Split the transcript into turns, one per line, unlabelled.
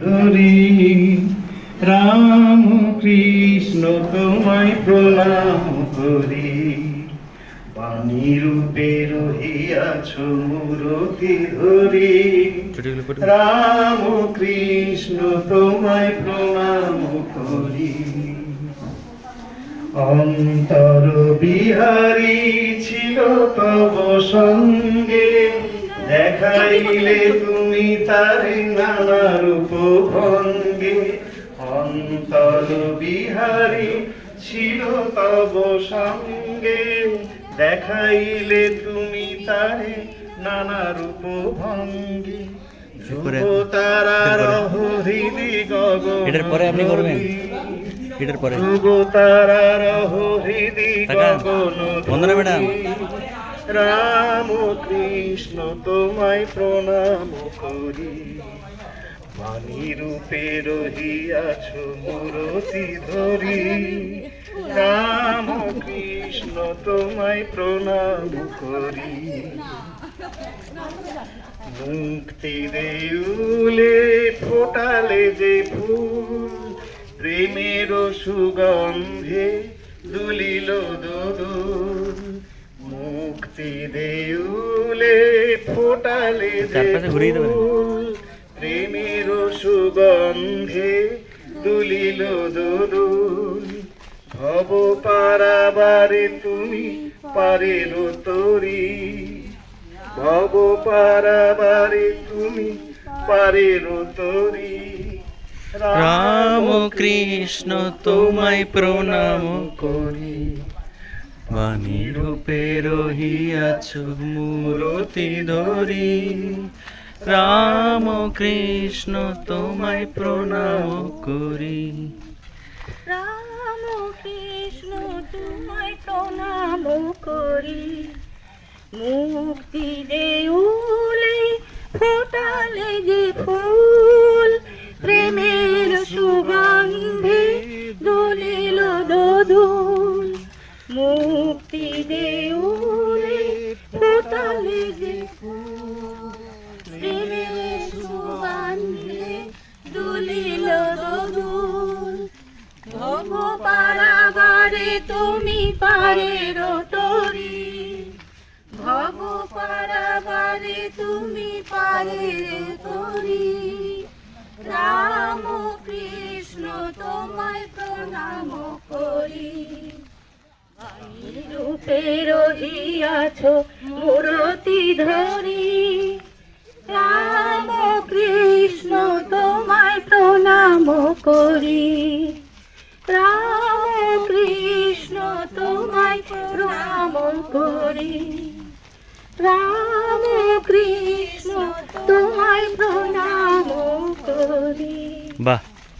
ধরি রাম কৃষ্ণ তোমায় প্রণাম করি। বাণী রূপে রহিয়াছ মূরতি ধরি। রাম কৃষ্ণ তোমায় প্রণাম করি। অন্তর বিহারী ছিল তব সঙ্গে। দেখাইলে তুমি তার নানা রূপ ভঙ্গে অন্তর বিহারী ছিল তব সঙ্গে দেখাইলে তুমি তারে নানা রূপ ভঙ্গে
এটার পরে আপনি করবেন? এটার পরে।
গগন
ম্যাডাম।
রাম কৃষ্ণ, তোমায় প্রণাম করি। বাণী রূপে রহিয়াছ মূরতি ধরি। রাম কৃষ্ণ, তোমায় প্রণাম করি। মুক্তি দেউলে ফোটালে যে ফুল প্রেমের সুগন্ধে দুলিল দোদুল। মুক্তি দেউলে ফোটালে প্রেমের সুগন্ধে দুলিল দোদুল। ভব পারাবারে তুমি পারের তরি। ভব পারাবারে তুমি পারের তরি।
রাম কৃষ্ণ তোমায় প্রণাম
করি।
বাণী রূপে রহিয়াছ মূরতি ধরি। রাম কৃষ্ণ তোমায় প্রণাম করি।
রাম কৃষ্ণ তোমায় প্রণাম করি। মুক্তি দেউলে মুক্তি দেউলে ফোটালে যে প্রেমের দুলিল দোদুল ভব পারাবারে তুমি পারের তরি ভব পারাবারে তুমি পারের তরি রাম রূপে রহিয়াছ মূরতি ধরি রাম কৃষ্ণ তোমায় প্রণাম করি। রাম কৃষ্ণ তোমায় প্রণাম করি। রাম কৃষ্ণ তোমায়